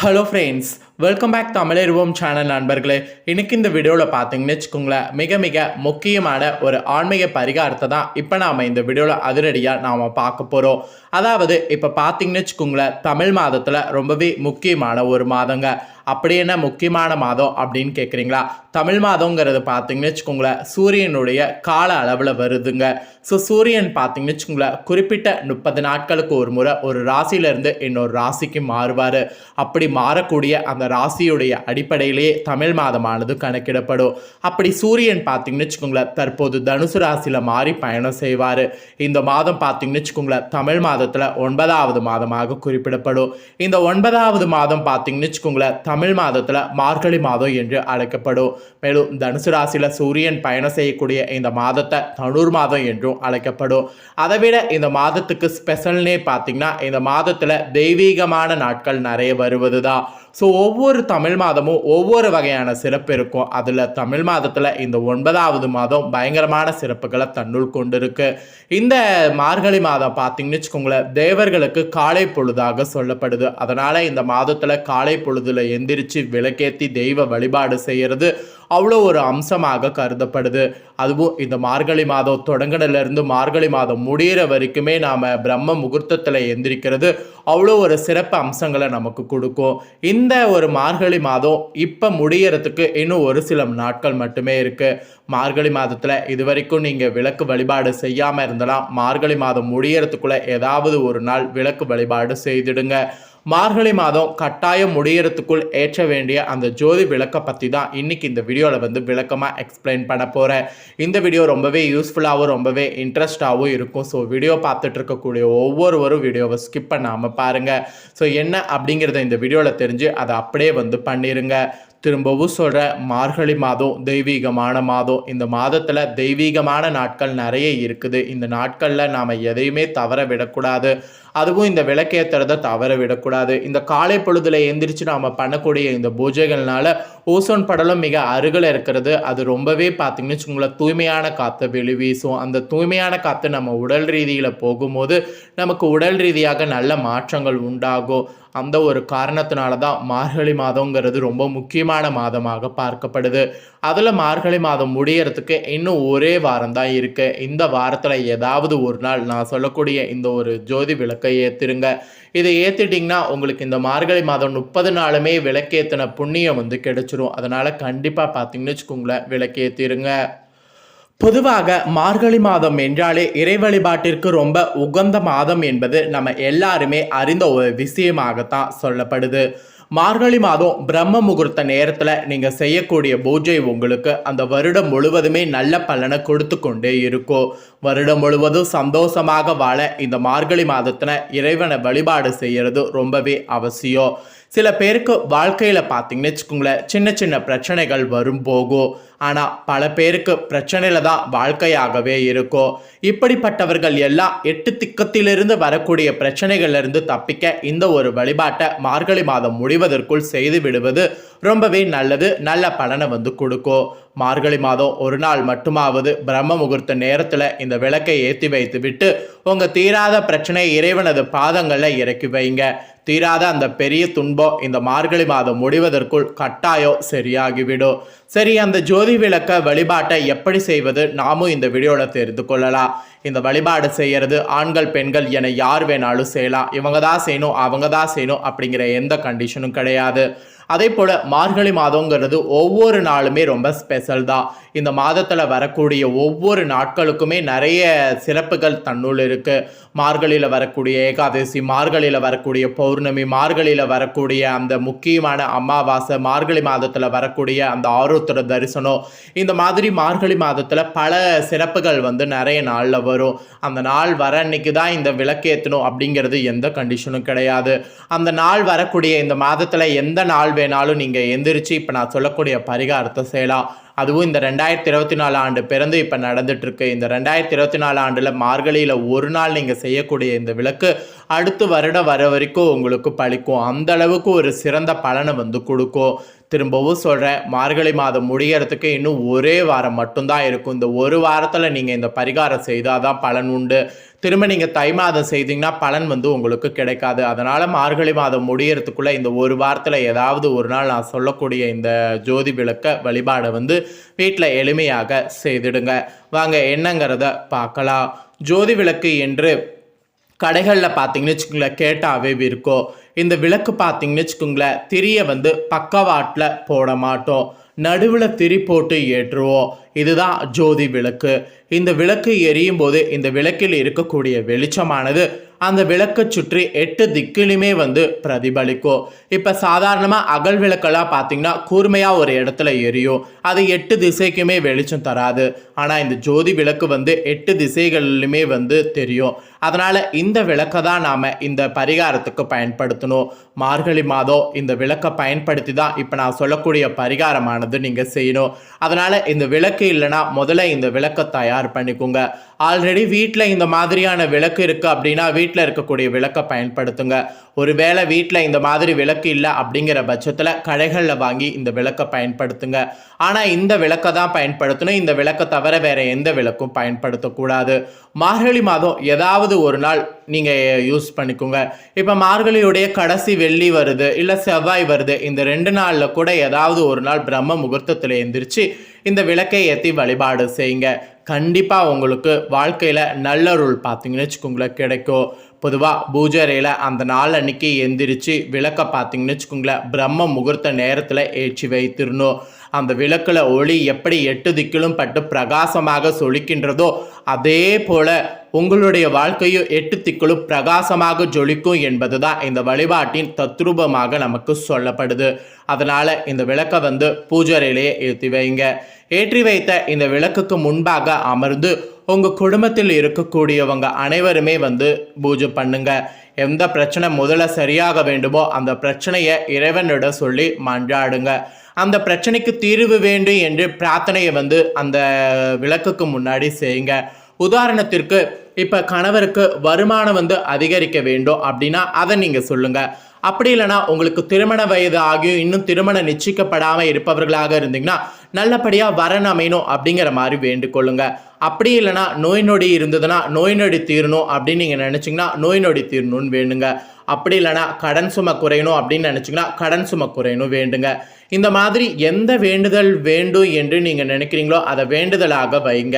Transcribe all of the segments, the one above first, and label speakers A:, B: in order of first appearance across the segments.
A: Hello friends welcome back தமிழருவோம் channel நண்பர்களே. இன்றைக்கி இந்த வீடியோவில் பார்த்தீங்கன்னு வச்சுக்கோங்களேன் மிக மிக முக்கியமான ஒரு ஆன்மீக பரிகாரத்தை தான் இப்போ நாம் இந்த வீடியோவில் அதிரடியாக நாம் பார்க்க போகிறோம் அதாவது இப்போ பார்த்தீங்கன்னு வச்சுக்கோங்களேன் தமிழ் மாதத்தில் ரொம்பவே முக்கியமான ஒரு மாதங்க. அப்படி என்ன முக்கியமான மாதம் அப்படின்னு கேட்குறீங்களா தமிழ் மாதங்கிறது பார்த்தீங்கன்னு வச்சுக்கோங்களேன் சூரியனுடைய கால அளவில் வருதுங்க. ஸோ சூரியன் பார்த்தீங்கன்னு வச்சுக்கோங்களேன் குறிப்பிட்ட முப்பது நாட்களுக்கு ஒரு முறை ஒரு ராசியிலேருந்து இன்னொரு ராசிக்கு மாறுவார். அப்படி மாறக்கூடிய அந்த ராசியுடைய அடிப்படையிலேயே தமிழ் மாதமானது கணக்கிடப்படும். அப்படி சூரியன் பார்த்தீங்கன்னு வச்சுக்கோங்களேன் தற்போது தனுசு ராசியில் மாறி பயணம் செய்வார். இந்த மாதம் பார்த்தீங்கன்னு வச்சுக்கோங்களேன் தமிழ் மாதத்தில் ஒன்பதாவது மாதமாக குறிப்பிடப்படும். இந்த ஒன்பதாவது மாதம் பார்த்தீங்கன்னு வச்சுக்கோங்களேன் தமிழ் மாதத்தில் மார்கழி மாதம் என்று அழைக்கப்படும். மேலும் தனுசு ராசியில் சூரியன் பயணம் செய்யக்கூடிய இந்த மாதத்தை தனுர் மாதம் என்றும் அழைக்கப்படும். அதை விட இந்த மாதத்துக்கு ஸ்பெஷல்னே பார்த்தீங்கன்னா இந்த மாதத்தில் தெய்வீகமான நாட்கள் நிறைய வருவது தான் ஸோ ஒவ்வொரு தமிழ் மாதமும் ஒவ்வொரு வகையான சிறப்பு இருக்கும். அதில் தமிழ் மாதத்தில் இந்த ஒன்பதாவது மாதம் பயங்கரமான சிறப்புகளை தன்னுள் கொண்டிருக்கு. இந்த மார்கழி மாதம் பார்த்தீங்கன்னு வச்சுக்கோங்களேன் தேவர்களுக்கு காலை பொழுதாக சொல்லப்படுது. அதனால் இந்த மாதத்தில் காலை பொழுதில் எந்திரிச்சு விளக்கேற்றி தெய்வ வழிபாடு செய்கிறது அவ்வளோ ஒரு அம்சமாக கருதப்படுது. அதுவும் இந்த மார்கழி மாதம் தொடங்கினிலிருந்து மார்கழி மாதம் முடிகிற வரைக்குமே நாம் பிரம்ம முகூர்த்தத்தில் எந்திரிக்கிறது அவ்வளோ ஒரு சிறப்பு அம்சங்களை நமக்கு கொடுக்கும். இந்த ஒரு மார்கழி மாதம் இப்போ முடியறதுக்கு இன்னும் ஒரு சில நாட்கள் மட்டுமே இருக்குது மார்கழி மாதத்தில் இது வரைக்கும் நீங்கள் விளக்கு வழிபாடு செய்யாமல் இருந்தலாம். மார்கழி மாதம் முடியறதுக்குள்ளே ஏதாவது ஒரு நாள் விளக்கு வழிபாடு செய்திடுங்க. மார்கழி மாதம் கட்டாயம் முடியறதுக்குள் ஏற்ற வேண்டிய அந்த ஜோதி விளக்கை பற்றி தான் இன்னைக்கு இந்த வீடியோவில் வந்து விளக்கமாக எக்ஸ்பிளைன் பண்ண போகிறேன் இந்த வீடியோ ரொம்பவே யூஸ்ஃபுல்லாகவும் ரொம்பவே இன்ட்ரெஸ்டாகவும் இருக்கும். ஸோ வீடியோ பார்த்துட்டு இருக்கக்கூடிய ஒவ்வொருவரும் வீடியோவை ஸ்கிப் பண்ணாமல் பாருங்கள் ஸோ என்ன அப்படிங்கிறத இந்த வீடியோவில் தெரிஞ்சு அதை அப்படியே வந்து பண்ணிடுங்க திரும்பவும் சொல்கிற மார்கழி மாதம் தெய்வீகமான மாதம். இந்த மாதத்தில் தெய்வீகமான நாட்கள் நிறைய இருக்குது. இந்த நாட்களில் நாம் எதையுமே தவற விடக்கூடாது. அதுவும் இந்த விளக்கேற்றுறதை தவற விடக்கூடாது. இந்த காலை பொழுதுல எந்திரிச்சு நாம் பண்ணக்கூடிய இந்த பூஜைகள்னால ஓசோன் படலம் மிக அருகில் இருக்கிறது. அது ரொம்பவே பார்த்திங்கன்னு வச்சுக்கோங்களேன் தூய்மையான காற்றை வெளிவீசும் அந்த தூய்மையான காற்று நம்ம உடல் ரீதியில் போகும்போது நமக்கு உடல் ரீதியாக நல்ல மாற்றங்கள் உண்டாகும். அந்த ஒரு காரணத்தினால தான் மார்கழி மாதங்கிறது ரொம்ப முக்கியமான மாதமாக பார்க்கப்படுது. அதில் மார்கழி மாதம் முடியறதுக்கு இன்னும் ஒரே வாரம் தான் இருக்குது இந்த வாரத்தில் ஏதாவது ஒரு நாள் நான் சொல்லக்கூடிய இந்த ஒரு ஜோதி விளக்கை ஏற்றிருங்க இதை ஏற்றிட்டிங்கன்னா உங்களுக்கு இந்த மார்கழி மாதம் முப்பது நாளுமே விளக்கேற்றின புண்ணியம் வந்து கிடைச்சிரும். அதனால் கண்டிப்பாக பார்த்தீங்கன்னு வச்சுக்கோங்களேன் விளக்கேற்றிருங்க பொதுவாக மார்கழி மாதம் என்றாலே இறை வழிபாட்டிற்கு ரொம்ப உகந்த மாதம் என்பது நம்ம எல்லாருமே அறிந்த ஒரு விஷயமாகத்தான் சொல்லப்படுது. மார்கழி மாதம் பிரம்ம முகூர்த்த நேரத்தில் நீங்கள் செய்யக்கூடிய பூஜை உங்களுக்கு அந்த வருடம் முழுவதுமே நல்ல பலனை கொடுத்து கொண்டே இருக்கும். வருடம் முழுவதும் சந்தோஷமாக வாழ இந்த மார்கழி மாதத்தில் இறைவனை வழிபாடு செய்கிறது ரொம்பவே அவசியம். சில பேருக்கு வாழ்க்கையில் பார்த்தீங்கன்னு வச்சுக்கோங்களேன் சின்ன சின்ன பிரச்சனைகள் வரும் போகும் ஆனால் பல பேருக்கு பிரச்சனையில் தான் வாழ்க்கையாகவே இருக்கும் இப்படிப்பட்டவர்கள் எல்லாம் எட்டு திக்கத்திலிருந்து வரக்கூடிய பிரச்சனைகள்லேருந்து தப்பிக்க இந்த ஒரு வழிபாட்டை மார்கழி மாதம் முடிவதற்குள் செய்து விடுவது ரொம்பவே நல்லது. நல்ல பலனை வந்து கொடுக்கும் மார்கழி மாதம் ஒரு நாள் மட்டுமாவது பிரம்ம முகூர்த்த நேரத்தில் இந்த விளக்கை ஏற்றி வைத்து விட்டு உங்கள் தீராத பிரச்சனையை இறைவனது பாதங்களில் இறக்கி வைங்க. தீராத அந்த பெரிய துன்பம் இந்த மார்கழி மாதம் முடிவதற்குள் கட்டாயம் சரியாகிவிடும். சரி அந்த ஜோதி விளக்க வழிபாட்டை எப்படி செய்வது நாமும் இந்த வீடியோவில் தெரிந்து கொள்ளலாம். இந்த வழிபாடு செய்கிறது ஆண்கள் பெண்கள் என யார் வேணாலும் செய்யலாம். இவங்க தான் செய்யணும் அவங்க தான் செய்யணும் அப்படிங்கிற எந்த கண்டிஷனும் கிடையாது. அதே போல் மார்கழி மாதங்கிறது ஒவ்வொரு நாளுமே ரொம்ப ஸ்பெஷல் தான். இந்த மாதத்தில் வரக்கூடிய ஒவ்வொரு நாட்களுக்குமே நிறைய சிறப்புகள் தன்னுள் இருக்குது மார்கழியில் வரக்கூடிய ஏகாதசி மார்கழியில் வரக்கூடிய பௌர்ணமி மார்கழியில் வரக்கூடிய அந்த முக்கியமான அமாவாசை மார்கழி மாதத்தில் வரக்கூடிய அந்த ஆரோத்திர தரிசனம் இந்த மாதிரி மார்கழி மாதத்தில் பல சிறப்புகள் வந்து நிறைய நாளில் வரும். அந்த நாள் வர அன்னைக்கு தான் இந்த விளக்கேற்றணும் அப்படிங்கிறது எந்த கண்டிஷனும் கிடையாது. அந்த நாள் வரக்கூடிய இந்த மாதத்தில் எந்த நாள் வேணாலும் நீங்கள் எந்திரிச்சு இப்போ நான் சொல்லக்கூடிய பரிகாரத்தை செய்யலாம். அதுவும் இந்த ரெண்டாயிரத்தி இருபத்தி நாலு ஆண்டு பிறந்து இப்போ நடந்துட்டுருக்கு இந்த ரெண்டாயிரத்தி இருபத்தி நாலு ஆண்டில் மார்கழியில் ஒரு நாள் நீங்கள் செய்யக்கூடிய இந்த விளக்கு அடுத்து வருடம் வர வரைக்கும் உங்களுக்கு பழிக்கும். அந்த அளவுக்கு ஒரு சிறந்த பலனை வந்து கொடுக்கும். திரும்பவும் சொல்கிறேன் மார்கழி மாதம் முடிகிறதுக்கு இன்னும் ஒரே வாரம் மட்டும்தான் இருக்கும். இந்த ஒரு வாரத்தில் நீங்கள் இந்த பரிகாரம் செய்தால் தான் பலன் உண்டு. திரும்ப நீங்கள் தை மாதம் செய்தீங்கன்னா பலன் வந்து உங்களுக்கு கிடைக்காது. அதனால் மார்கழி மாதம் முடியறதுக்குள்ளே இந்த ஒரு வாரத்தில் ஏதாவது ஒரு நாள் நான் சொல்லக்கூடிய இந்த ஜோதி விளக்க வழிபாடை வந்து வீட்டில் எளிமையாக செய்திடுங்க. வாங்க என்னங்கிறத பார்க்கலாம். ஜோதி விளக்கு என்று கடைகளில் பார்த்தீங்கன்னு வச்சுக்கோங்களேன் கேட்டாவே இருக்கும் இந்த விளக்கு பார்த்தீங்கன்னு வச்சுக்கோங்களேன் திரியை வந்து பக்கவாட்டில் போட மாட்டோம். நடுவில் திரி போட்டு ஏற்றுவோம். இதுதான் ஜோதி விளக்கு. இந்த விளக்கு எரியும் போது இந்த விளக்கில் இருக்கக்கூடிய வெளிச்சமானது அந்த விளக்கை சுற்றி எட்டு திக்கிலுமே வந்து பிரதிபலிக்கும். இப்போ சாதாரணமாக அகல் விளக்கெல்லாம் பார்த்தீங்கன்னா கூர்மையாக ஒரு இடத்துல எரியும். அது எட்டு திசைக்குமே வெளிச்சம் தராது. ஆனால் இந்த ஜோதி விளக்கு வந்து எட்டு திசைகளிலுமே வந்து தெரியும். அதனால் இந்த விளக்கை தான் நாம் இந்த பரிகாரத்துக்கு பயன்படுத்தணும். மார்கழி மாதம் இந்த விளக்கை பயன்படுத்தி தான் இப்போ நான் சொல்லக்கூடிய பரிகாரமானது நீங்கள் செய்யணும். அதனால் இந்த விளக்கு இல்லைன்னா முதல்ல இந்த விளக்கை தயார் பண்ணிக்கோங்க. ஆல்ரெடி வீட்டில் இந்த மாதிரியான விளக்கு இருக்குது அப்படின்னா வீட்டில் இருக்கக்கூடிய விளக்கை பயன்படுத்துங்க. ஒருவேளை வீட்டில் இந்த மாதிரி விளக்கு இல்லை அப்படிங்கிற பட்சத்தில் கடைகளில் வாங்கி இந்த விளக்கை பயன்படுத்துங்க. ஆனால் இந்த விளக்கை தான் பயன்படுத்தணும். இந்த விளக்கை தவிர வேற எந்த விளக்கும் பயன்படுத்தக்கூடாது. மார்கழி மாதம் ஏதாவது ஒரு நாள் நீங்கள் யூஸ் பண்ணிக்கோங்க. இப்போ மார்கழியுடைய கடைசி வெள்ளி வருது இல்லை செவ்வாய் வருது இந்த ரெண்டு நாளில் கூட ஏதாவது ஒரு நாள் பிரம்ம முகூர்த்தத்தில் எந்திரிச்சு இந்த விளக்கை ஏற்றி வழிபாடு செய்யுங்க. கண்டிப்பாக உங்களுக்கு வாழ்க்கையில் நல்லருள் பார்த்தீங்கன்னு வச்சுக்கோங்களேன் கிடைக்கும். பொதுவாக பூஜரையில் அந்த நாள் அன்னைக்கு எந்திரிச்சு விளக்கை பார்த்தீங்கன்னு வச்சுக்கோங்களேன் பிரம்ம முகூர்த்த நேரத்தில் ஏற்றி வைத்திருந்தோம் அந்த விளக்கில் ஒளி எப்படி எட்டு திக்கிலும் பட்டு பிரகாசமாக சொலிக்கின்றதோ அதே போல் உங்களுடைய வாழ்க்கையோ எட்டு திக்கிலும் பிரகாசமாக ஜொலிக்கும் என்பதுதான் இந்த வழிபாட்டின் தத்ரூபமாக நமக்கு சொல்லப்படுது. அதனால் இந்த விளக்கை வந்து பூஜரையிலேயே ஏற்றி வைங்க. ஏற்றி வைத்த இந்த விளக்குக்கு முன்பாக அமர்ந்து உங்கள் குடும்பத்தில் இருக்கக்கூடியவங்க அனைவருமே வந்து பூஜை பண்ணுங்க. எந்த பிரச்சனை முதல்ல சரியாக வேண்டுமோ அந்த பிரச்சனையை இறைவனிடம் சொல்லி மன்றாடுங்க. அந்த பிரச்சனைக்கு தீர்வு வேண்டும் என்று பிரார்த்தனையை வந்து அந்த விளக்குக்கு முன்னாடி செய்யுங்க. உதாரணத்திற்கு இப்போ கணவருக்கு வருமானம் வந்து அதிகரிக்க வேண்டும் அப்படின்னா அதை நீங்கள் சொல்லுங்கள் அப்படி இல்லைன்னா உங்களுக்கு திருமண வயது ஆகியும் இன்னும் திருமணம் நிச்சயிக்கப்படாமல் இருப்பவர்களாக இருந்தீங்கன்னா நல்லபடியாக வரன் அமையணும் அப்படிங்கிற மாதிரி வேண்டிக்கொள்ளுங்க. அப்படி இல்லைன்னா நோய் நொடி இருந்ததுன்னா நோய் நொடி தீரணும் அப்படின்னு நீங்கள் நினச்சிங்கன்னா நோய் நொடி தீரணும்னு வேணுங்க அப்படி இல்லைன்னா கடன் சுமை குறையணும் அப்படின்னு நினச்சிங்கன்னா கடன் சுமை குறையணும் வேண்டுங்க. இந்த மாதிரி எந்த வேண்டுதல் வேண்டும் என்று நீங்கள் நினைக்கிறீங்களோ அதை வேண்டுதலாக வைங்க.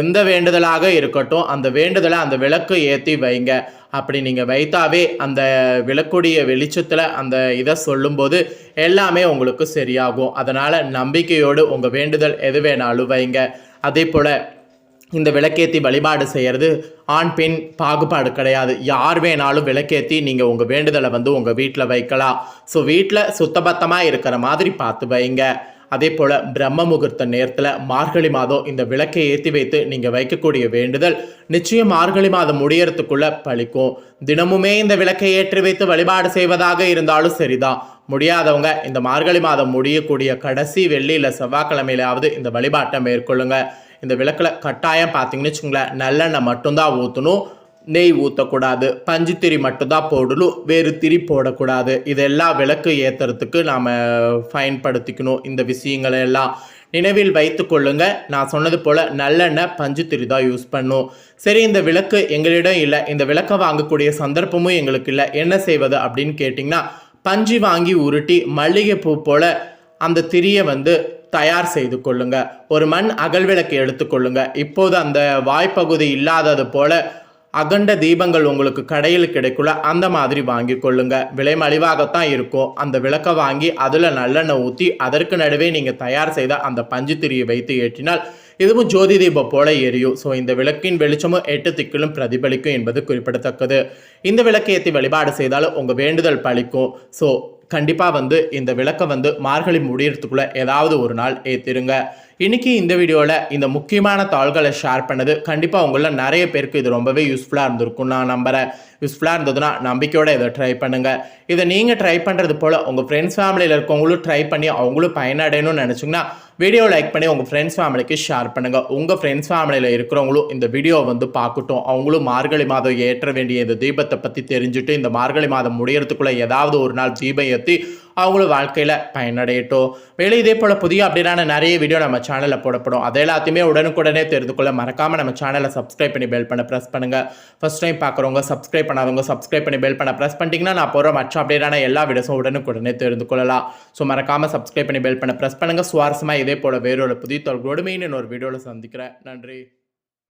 A: எந்த வேண்டுதலாக இருக்கட்டும் அந்த வேண்டுதலை அந்த விளக்கு ஏற்றி வைங்க. அப்படி நீங்கள் வைத்தாவே அந்த விளக்குடைய வெளிச்சத்தில் அந்த இதை சொல்லும்போது எல்லாமே உங்களுக்கு சரியாகும். அதனால் நம்பிக்கையோடு உங்கள் வேண்டுதல் எது வேணாலும் வைங்க. அதே போல் இந்த விளக்கேற்றி வழிபாடு செய்கிறது ஆண் பெண் பாகுபாடு கிடையாது. யார் வேணாலும் விளக்கேற்றி நீங்கள் உங்கள் வேண்டுதலை வந்து உங்கள் வீட்டில் வைக்கலாம். ஸோ வீட்டில் சுத்தபத்தமாக இருக்கிற மாதிரி பார்த்து வைங்க. அதே போல் பிரம்ம முகூர்த்த நேரத்தில் மார்கழி மாதம் இந்த விளக்கை ஏற்றி வைத்து நீங்கள் வைக்கக்கூடிய வேண்டுதல் நிச்சயம் மார்கழி மாதம் முடியறதுக்குள்ளே பழிக்கும். தினமுமே இந்த விளக்கை ஏற்றி வைத்து வழிபாடு செய்வதாக இருந்தாலும் சரிதான். முடியாதவங்க இந்த மார்கழி மாதம் முடியக்கூடிய கடைசி வெள்ளியில் செவ்வாய்க்கிழமையிலாவது இந்த வழிபாட்டை மேற்கொள்ளுங்கள் இந்த விளக்கில் கட்டாயம் பார்த்தீங்கன்னு வச்சுக்கோங்களேன் நல்லெண்ணெய் மட்டும்தான் ஊற்றணும் நெய் ஊற்றக்கூடாது பஞ்சு திரி மட்டும்தான் போடணும். வேறு திரி போடக்கூடாது. இதெல்லாம் விளக்கு ஏற்றுறதுக்கு நாம் பயன்படுத்திக்கணும். இந்த விஷயங்களை எல்லாம் நினைவில் வைத்து கொள்ளுங்க. நான் சொன்னது போல் நல்லெண்ணெய் பஞ்சு திரி தான் யூஸ் பண்ணும். சரி இந்த விளக்கு எங்களிடம் இல்லை. இந்த விளக்கை வாங்கக்கூடிய சந்தர்ப்பமும் எங்களுக்கு இல்லை. என்ன செய்வது அப்படின்னு கேட்டிங்கன்னா பஞ்சு வாங்கி உருட்டி மல்லிகைப்பூ போல் அந்த திரியை வந்து தயார் செய்து கொள்ளுங்க. ஒரு மண் அகல்விளக்கு எடுத்துக்கொள்ளுங்க இப்போது அந்த வாய்ப்பகுதி இல்லாதது போல அகண்ட தீபங்கள் உங்களுக்கு கடையில் கிடைக்குள்ள அந்த மாதிரி வாங்கி கொள்ளுங்க. விலை மலிவாகத்தான் இருக்கும். அந்த விளக்கை வாங்கி அதில் நல்லெண்ணெய் ஊற்றி அதற்கு நடுவே நீங்கள் தயார் செய்த அந்த பஞ்சு திரியை வைத்து ஏற்றினால் இதுவும் ஜோதி தீபம் போல எரியும். ஸோ இந்த விளக்கின் வெளிச்சமும் எட்டு திக்கிலும் பிரதிபலிக்கும் என்பது குறிப்பிடத்தக்கது. இந்த விளக்கு ஏற்றி வழிபாடு செய்தாலும் உங்கள் வேண்டுதல் பழிக்கும் ஸோ கண்டிப்பாக வந்து இந்த விளக்கை வந்து மார்கழி முடியறதுக்குள்ளே ஏதாவது ஒரு நாள் ஏற்றிருங்க இன்னைக்கு இந்த வீடியோவில் இந்த முக்கியமான தாள்களை ஷேர் பண்ணது கண்டிப்பாக உங்களில் நிறைய பேருக்கு இது ரொம்பவே யூஸ்ஃபுல்லாக இருந்திருக்கும் நான் நம்புகிறேன் யூஸ்ஃபுல்லாக இருந்ததுன்னா நம்பிக்கையோடு இதை ட்ரை பண்ணுங்கள் இதை நீங்கள் ட்ரை பண்ணுறது போல் உங்கள் ஃப்ரெண்ட்ஸ் ஃபேமிலியில் இருக்கவங்களும் ட்ரை பண்ணி அவங்களும் பயனடையணும்னு நினச்சிங்கன்னா வீடியோ லைக் பண்ணி உங்கள் ஃப்ரெண்ட்ஸ் ஃபேமிலிக்கு ஷேர் பண்ணுங்கள் உங்கள் ஃப்ரெண்ட்ஸ் ஃபேமிலியில் இருக்கிறவங்களும் இந்த வீடியோ வந்து பார்க்கட்டும். அவங்களும் மார்கழி மாதம் ஏற்ற வேண்டிய இந்த தீபத்தை பற்றி தெரிஞ்சுட்டு இந்த மார்கழி மாதம் முடியறதுக்குள்ளே ஏதாவது ஒரு நாள் தீபம் ஏற்றி அவங்களும் வாழ்க்கையில் பயனடையட்டும். மேலும் இதே போல் புதிய அப்படின்னா நிறைய வீடியோ நம்ம சேனலில் போடப்படும். அதை எல்லாத்தையுமே உடனுக்குடனே தெரிந்து கொள்ள மறக்காமல் நம்ம சேனலை சப்ஸ்கிரைப் பண்ணி பெல் பண்ண ப்ரெஸ் பண்ணுங்கள் ஃபஸ்ட் டைம் பார்க்குறவங்க சப்ஸ்கிரைப் பண்ணாதவங்க சப்ஸ்கிரைப் பண்ணி பெல் பண்ண ப்ரெஸ் பண்ணிட்டீங்கன்னா நான் போகிற மற்ற அப்படின்னா எல்லா வீடியோஸும் உடனுக்குடனே தெரிந்து கொள்ளலாம் ஸோ மறக்காமல் சப்ஸ்கிரைப் பண்ணி பெல் பண்ண ப்ரெஸ் பண்ணுங்கள் சுவாரஸ்யமாக இதே போல் வேறொரு புதிய தொழில்களோடு மெயின் ஒரு வீடியோவில் சந்திக்கிறேன். நன்றி.